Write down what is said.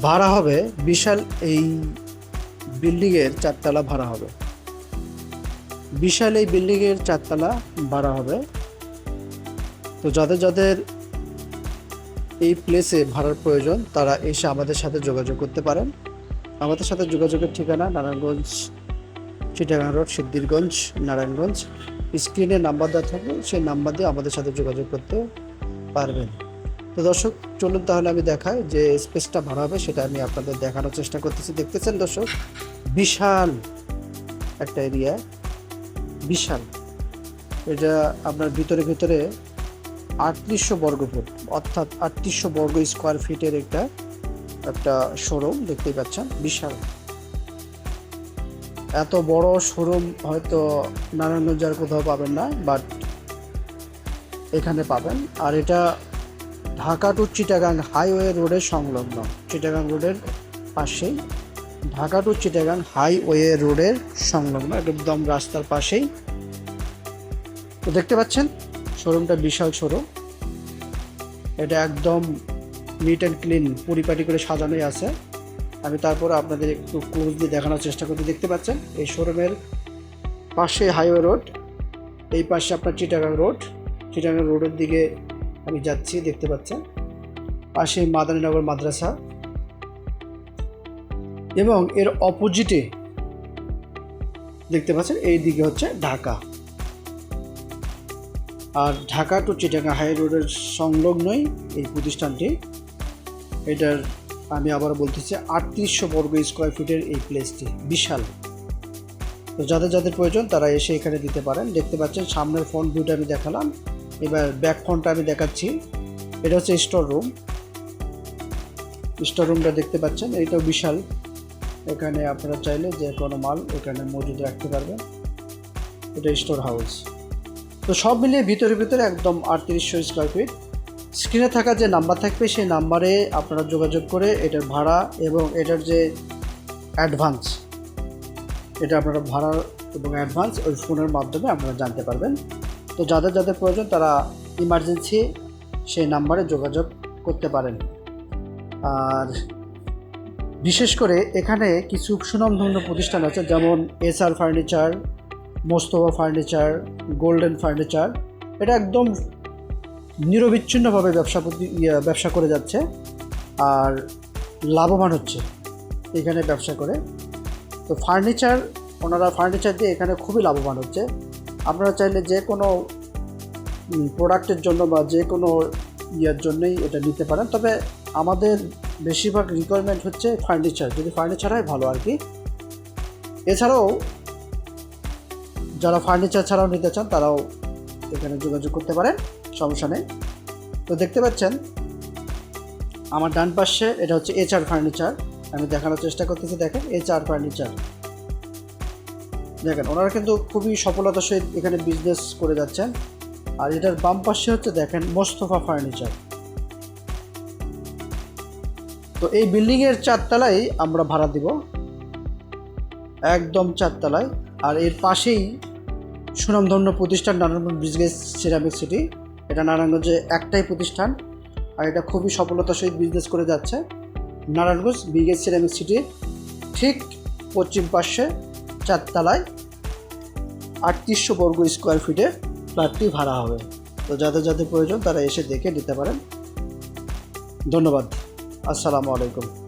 ভাড়া হবে, বিশাল এই বিল্ডিংয়ের চারতলা ভাড়া হবে। বিশাল এই বিল্ডিংয়ের চারতলা ভাড়া হবে। তো যাদের যাদের এই প্লেসে ভাড়ার প্রয়োজন, তারা এসে আমাদের সাথে যোগাযোগ করতে পারেন। আমাদের সাথে যোগাযোগের ঠিকানা নারায়ণগঞ্জ চিটাগাং রোড, সিদ্ধিরগঞ্জ, নারায়ণগঞ্জ। স্ক্রিনে নাম্বার দেওয়া থাকবে, সেই নাম্বার দিয়ে আমাদের সাথে যোগাযোগ করতে পারবেন। তো দর্শক, চলুন তাহলে আমি দেখাই যে স্পেসটা ভাড়া হবে সেটা আমি আপনাদের দেখানোর চেষ্টা করতেছি। দেখতেছেন দর্শক, বিশাল একটা এরিয়া বিশাল। এটা আপনার ভিতরে ভিতরে আটত্রিশশো বর্গ ফুট, অর্থাৎ আটত্রিশশো বর্গ স্কোয়ার ফিটের একটা একটা শোরুম দেখতেই পাচ্ছেন, বিশাল। এত বড় শোরুম হয়তো নারায়ণগঞ্জ আর কোথাও পাবেন না বাট এখানে পাবেন। আর এটা ঢাকা টু চিটাগাং হাইওয়ে রোডের সংলগ্ন। চিটাগাং রোডের পাশেই, ঢাকা টু চিটাগাং হাইওয়ে রোডের সংলগ্ন, একদম রাস্তার পাশেই। তো দেখতে পাচ্ছেন, শোরুমটা বিশাল শোরুম এটা একদম নিট অ্যান্ড ক্লিন পরিপাটি করে সাজানোই আছে। আমি তারপর আপনাদের একটু ক্লোজ দিয়ে দেখানোর চেষ্টা করতে দেখতে পাচ্ছেন, এই শোরুমের পাশে হাইওয়ে রোড এই পাশে আপনার চিটাগাং রোড চিটাগাং রোডের দিকে আমি যাচ্ছি, দেখতে পাচ্ছেন। পাশে মাদানীনগর মাদ্রাসা। এবং এর অপোজিটে দেখতে পাচ্ছেন, এই দিকে হচ্ছে ঢাকা। আর Dhaka to Chittagong high road সংলগ্নই এই প্রতিষ্ঠানটি। এটার আমি আবার বলতেছি, আটত্রিশশো বর্গ স্কোয়ার ফিটের এই প্লেসটি, বিশাল। তো যাদের যাদের প্রয়োজন, তারা এসে এখানে দিতে পারেন। দেখতে পাচ্ছেন, সামনের ফ্রন্ট ভিউটা আমি দেখালাম। এবার ব্যাক ফ্রন্টটা আমি দেখাচ্ছি। এটা হচ্ছে স্টোর রুম স্টোর রুমটা দেখতে পাচ্ছেন এইটাও বিশাল। এখানে আপনারা চাইলে যে কোনো মাল এখানে মজুদ রাখতে পারবেন। এটা স্টোর হাউস তো সব মিলিয়ে ভিতরে ভিতরে একদম আটত্রিশশো স্কোয়ার ফিট স্ক্রিনে থাকা যে নাম্বার থাকবে, সেই নাম্বারে আপনারা যোগাযোগ করে এটার ভাড়া এবং এটার যে অ্যাডভান্স এটা আপনারা ভাড়া এবং অ্যাডভান্স ওই ফোনের মাধ্যমে আপনারা জানতে পারবেন। তো যাদের যাদের প্রয়োজন তারা ইমার্জেন্সি সেই নাম্বারে যোগাযোগ করতে পারেন। আর বিশেষ করে এখানে কিছু সুনামধন্য প্রতিষ্ঠান আছে যেমন S R furniture Mostafa furniture golden furniture এটা একদম নিরবিচ্ছিন্নভাবে ব্যবসা ইয়ে, ব্যবসা করে যাচ্ছে আর লাভবান হচ্ছে এখানে ব্যবসা করে। তো ফার্নিচার ওনারা ফার্নিচার দিয়ে এখানে খুবই লাভবান হচ্ছে। আপনারা চাইলে যে কোনো প্রোডাক্টের জন্য বা যে কোনো ইয়ের জন্যই এটা নিতে পারেন। তবে আমাদের বেশিরভাগ রিকোয়ারমেন্ট হচ্ছে ফার্নিচার যদি ফার্নিচার হয়, ভালো আর কি এছাড়াও যারা ফার্নিচার ছাড়াও নিতে চান, তারাও এখানে যোগাযোগ করতে পারেন। সমস্যা নেই। তো দেখতে পাচ্ছেন, আমার ডান পাশে এটা হচ্ছে এইচআর ফার্নিচার আমি দেখানোর চেষ্টা করতেছি, দেখেন এইচআর ফার্নিচার দেখেন, ওনারা কিন্তু খুবই সফলতার সহিত এখানে বিজনেস করে যাচ্ছেন। আর এটার বাম পাশে হচ্ছে দেখেন, মোস্তফা ফার্নিচার তো এই বিল্ডিংয়ের চারতলায় আমরা ভাড়া দিব। একদম চারতলায়। আর এর পাশেই সুনামধন্য প্রতিষ্ঠান নারায়ণগঞ্জ বিজনেস সিরামিক সিটি এটা নারায়ণগঞ্জে একটাই প্রতিষ্ঠান। আর এটা খুবই সফলতার সহিত বিজনেস করে যাচ্ছে। নারায়ণগঞ্জ বিগেজ সিরামিক সিটি ঠিক পশ্চিম পাশে। চারতলায় আটত্রিশশো বর্গ স্কোয়ার ফিটে ফ্ল্যাটটি ভাড়া হবে। তো যাদের যাদের প্রয়োজন তারা এসে দেখে নিতে পারেন। ধন্যবাদ। আসসালামু আলাইকুম।